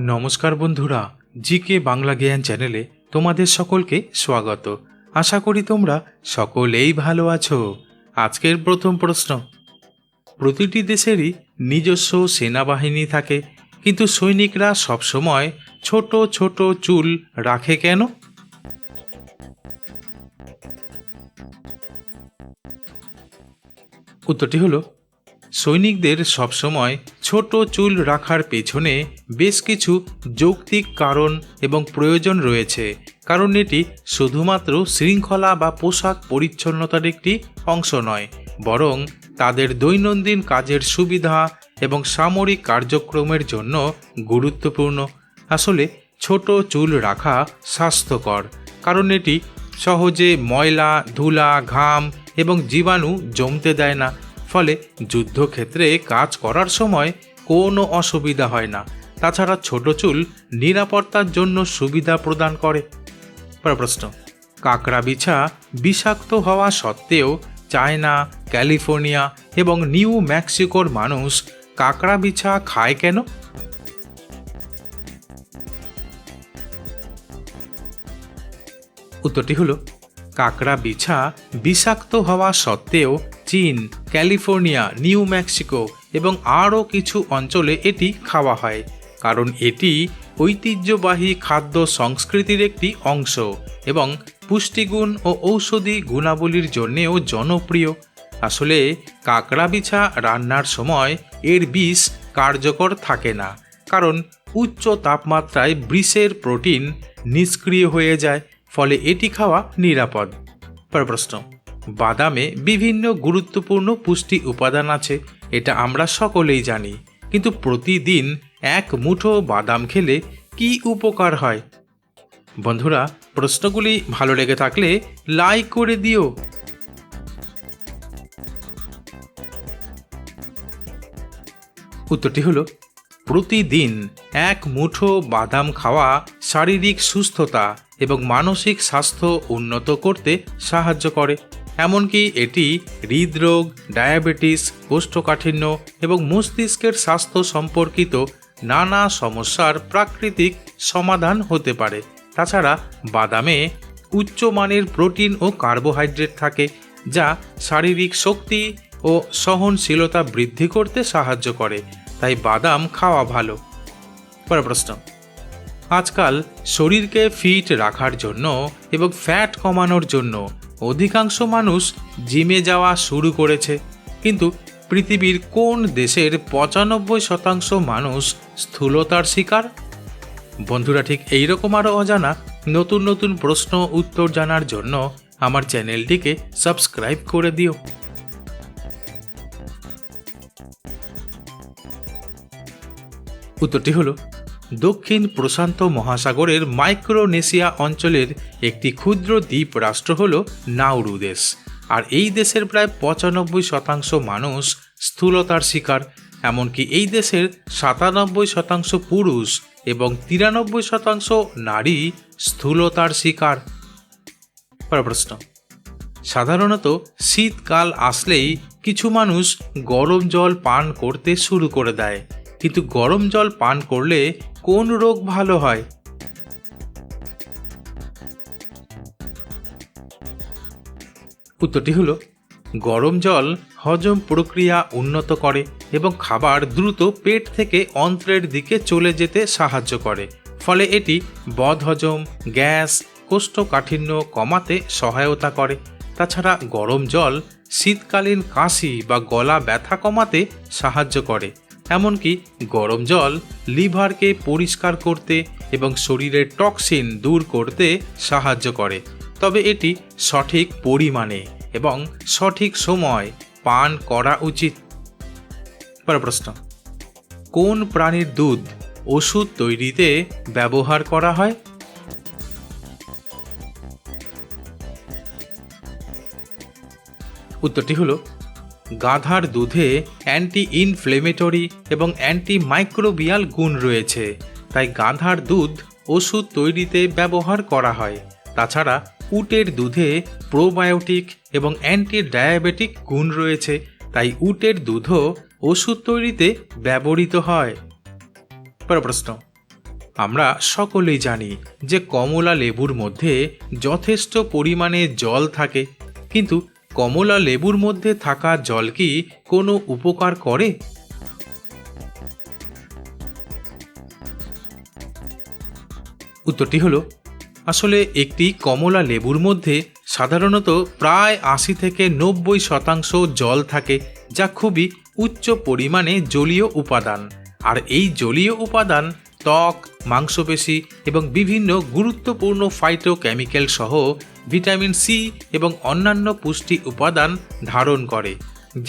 নমস্কার বন্ধুরা জি কে বাংলা জ্ঞান চ্যানেলে তোমাদের সকলকে স্বাগত। আশা করি তোমরা সকলেই ভালো আছো। আজকের প্রথম প্রশ্ন। প্রতিটি দেশেরই নিজস্ব সেনাবাহিনী থাকে, কিন্তু সৈনিকরা সবসময় ছোট ছোট চুল রাখে কেন? উত্তরটি হলো সৈনিকদের সবসময় ছোট চুল রাখার পেছনে বেশ কিছু যৌক্তিক কারণ এবং প্রয়োজন রয়েছে, কারণ এটি শুধুমাত্র শৃঙ্খলা বা পোশাক পরিচ্ছন্নতার একটি অংশ নয়, বরং তাদের দৈনন্দিন কাজের সুবিধা এবং সামরিক কার্যক্রমের জন্য গুরুত্বপূর্ণ। আসলে, ছোট চুল রাখা স্বাস্থ্যকর, কারণ এটি সহজে ময়লা, ধুলা, ঘাম এবং জীবাণু জমতে দেয় না। ফলে যুদ্ধক্ষেত্রে কাজ করার সময় কোনো অসুবিধা হয় না। তাছাড়া ছোট চুল নিরাপত্তার জন্য সুবিধা প্রদান করে। প্রশ্ন, কাঁকড়া বিছা বিষাক্ত হওয়া সত্ত্বেও চায়না, ক্যালিফোর্নিয়া এবং নিউ মেক্সিকোর মানুষ কাঁকড়া বিছা খায় কেন? উত্তরটি হলো, কাঁকড়া বিছা বিষাক্ত হওয়া সত্ত্বেও চীন ক্যালিফোর্নিয়া, নিউ মেক্সিকো এবং আরও কিছু অঞ্চলে এটি খাওয়া হয়, কারণ এটি ঐতিহ্যবাহী খাদ্য সংস্কৃতির একটি অংশ এবং পুষ্টিগুণ ও ঔষধি গুণাবলীর জন্যেও জনপ্রিয়। আসলে কাঁকড়া বিছা রান্নার সময় এর বিষ কার্যকর থাকে না, কারণ উচ্চ তাপমাত্রায় বৃষের প্রোটিন নিষ্ক্রিয় হয়ে যায়, ফলে এটি খাওয়া নিরাপদ। প্রশ্ন। বাদামে বিভিন্ন গুরুত্বপূর্ণ পুষ্টি উপাদান আছে, এটা আমরা সকলেই জানি। কিন্তু প্রতিদিন এক মুঠো বাদাম খেলে কি উপকার হয়? বন্ধুরা, প্রশ্নগুলি ভালো লেগে থাকলে লাইক করে দিও। উত্তরটি হলো, প্রতিদিন এক মুঠো বাদাম খাওয়া শারীরিক সুস্থতা এবং মানসিক স্বাস্থ্য উন্নত করতে সাহায্য করে। এমনকি এটি হৃদরোগ, ডায়াবেটিস, কোষ্ঠকাঠিন্য এবং মস্তিষ্কের স্বাস্থ্য সম্পর্কিত নানা সমস্যার প্রাকৃতিক সমাধান হতে পারে। তাছাড়া বাদামে উচ্চমানের প্রোটিন ও কার্বোহাইড্রেট থাকে, যা শারীরিক শক্তি ও সহনশীলতা বৃদ্ধি করতে সাহায্য করে। তাই বাদাম খাওয়া ভালো। পরের প্রশ্ন। আজকাল শরীরকে ফিট রাখার জন্য এবং ফ্যাট কমানোর জন্য অধিকাংশ মানুষ জিমে যাওয়া শুরু করেছে। কিন্তু পৃথিবীর কোন দেশের পঁচানব্বই শতাংশ মানুষ স্থূলতার শিকার? বন্ধুরা, ঠিক এইরকম আরও অজানা নতুন নতুন প্রশ্ন উত্তর জানার জন্য আমার চ্যানেলটিকে সাবস্ক্রাইব করে দিও। উত্তরটি হলো দক্ষিণ প্রশান্ত মহাসাগরের মাইক্রোনেশিয়া অঞ্চলের একটি ক্ষুদ্র দ্বীপ রাষ্ট্র হল নাউরু দেশ। আর এই দেশের প্রায় পঁচানব্বই শতাংশ মানুষ স্থূলতার শিকার, এমনকি এই দেশের সাতানব্বই শতাংশ পুরুষ এবং তিরানব্বই শতাংশ নারী স্থূলতার শিকার। প্রশ্ন। সাধারণত শীতকাল আসলেই কিছু মানুষ গরম জল পান করতে শুরু করে দেয়। কিন্তু গরম জল পান করলে কোন রোগ ভালো হয়? উত্তরটি হলো, গরম জল হজম প্রক্রিয়া উন্নত করে এবং খাবার দ্রুত পেট থেকে অন্ত্রের দিকে চলে যেতে সাহায্য করে। ফলে এটি বদহজম, গ্যাস, কোষ্ঠকাঠিন্য কমাতে সহায়তা করে। তাছাড়া গরম জল শীতকালীন কাশি বা গলা ব্যথা কমাতে সাহায্য করে। এমনকি গরম জল লিভারকে পরিষ্কার করতে এবং শরীরের টক্সিন দূর করতে সাহায্য করে। তবে এটি সঠিক পরিমাণে এবং সঠিক সময় পান করা উচিত। পরের প্রশ্ন। কোন প্রাণীর দুধ ওষুধ তৈরিতে ব্যবহার করা হয়? উত্তরটি হলো গাধার দুধে অ্যান্টি ইনফ্লেমেটরি এবং অ্যান্টি মাইক্রোবিয়াল গুণ রয়েছে। তাই গাধার দুধ ওষুধ তৈরিতে ব্যবহার করা হয়। তাছাড়া উটের দুধে প্রোবায়োটিক এবং অ্যান্টি ডায়াবেটিক গুণ রয়েছে। তাই উটের দুধও ওষুধ তৈরিতে ব্যবহৃত হয়। প্রশ্ন। আমরা সকলেই জানি যে কমলা লেবুর মধ্যে যথেষ্ট পরিমাণে জল থাকে, কিন্তু কমলা লেবুর মধ্যে থাকা জল কি কোনো উপকার করে? উত্তরটি হলো, আসলে একটি কমলা লেবুর মধ্যে সাধারণত প্রায় আশি থেকে নব্বই শতাংশ জল থাকে, যা খুবই উচ্চ পরিমাণে জলীয় উপাদান। আর এই জলীয় উপাদান ত্বক, মাংসপেশি এবং বিভিন্ন গুরুত্বপূর্ণ ফাইটোকেমিক্যাল সহ ভিটামিন সি এবং অন্যান্য পুষ্টি উপাদান ধারণ করে,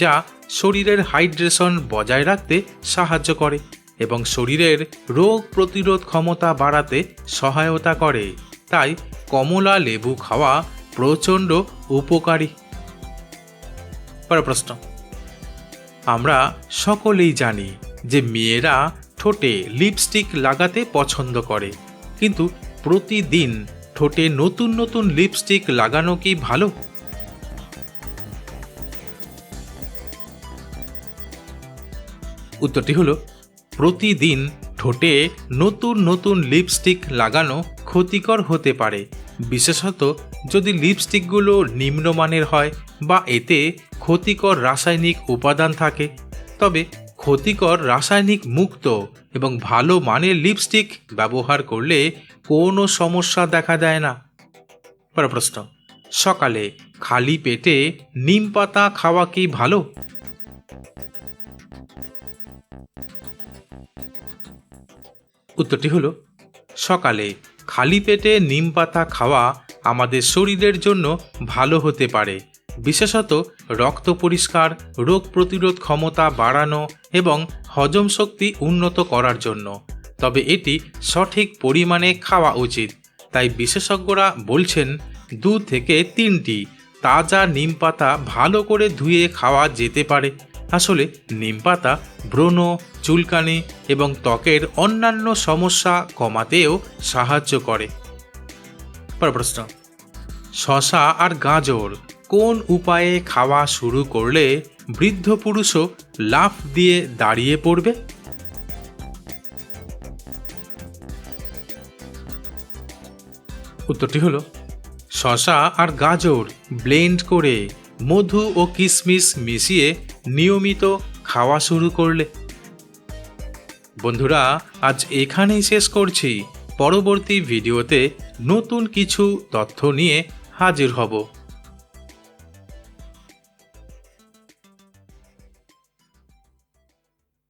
যা শরীরের হাইড্রেশন বজায় রাখতে সাহায্য করে এবং শরীরের রোগ প্রতিরোধ ক্ষমতা বাড়াতে সহায়তা করে। তাই কমলা লেবু খাওয়া প্রচণ্ড উপকারী। পরের প্রশ্ন। আমরা সকলেই জানি যে মেয়েরা ঠোঁটে লিপস্টিক লাগাতে পছন্দ করে, কিন্তু প্রতিদিন ঠোঁটে নতুন নতুন লিপস্টিক লাগানো কি ভালো? উত্তরটি হলো, প্রতিদিন ঠোঁটে নতুন নতুন লিপস্টিক লাগানো ক্ষতিকর হতে পারে। বিশেষত যদি লিপস্টিকগুলো নিম্নমানের হয় বা এতে ক্ষতিকর রাসায়নিক উপাদান থাকে। তবে ক্ষতিকর রাসায়নিক মুক্ত এবং ভালো মানের লিপস্টিক ব্যবহার করলে কোনো সমস্যা দেখা দেয় না। পরের প্রশ্ন, সকালে খালি পেটে নিম পাতা খাওয়া কি ভালো? উত্তরটি হলো, সকালে খালি পেটে নিম পাতা খাওয়া আমাদের শরীরের জন্য ভালো হতে পারে। বিশেষত রক্ত পরিষ্কার, রোগ প্রতিরোধ ক্ষমতা বাড়ানো এবং হজম শক্তি উন্নত করার জন্য। তবে এটি সঠিক পরিমাণে খাওয়া উচিত। তাই বিশেষজ্ঞরা বলছেন, দু থেকে তিনটি তাজা নিম পাতা ভালো করে ধুয়ে খাওয়া যেতে পারে। আসলে নিম পাতা ব্রণ, চুলকানি এবং ত্বকের অন্যান্য সমস্যা কমাতেও সাহায্য করে। প্রশ্ন শশা আর গাজর কোন উপায়ে খাওয়া শুরু করলে বৃদ্ধ পুরুষও লাফ দিয়ে দাঁড়িয়ে পড়বে? উত্তরটি হলো, শশা আর গাজর ব্লেন্ড করে মধু ও কিশমিশ মিশিয়ে নিয়মিত খাওয়া শুরু করলে। বন্ধুরা, আজ এখানেই শেষ করছি। পরবর্তী ভিডিওতে নতুন কিছু তথ্য নিয়ে হাজির হব।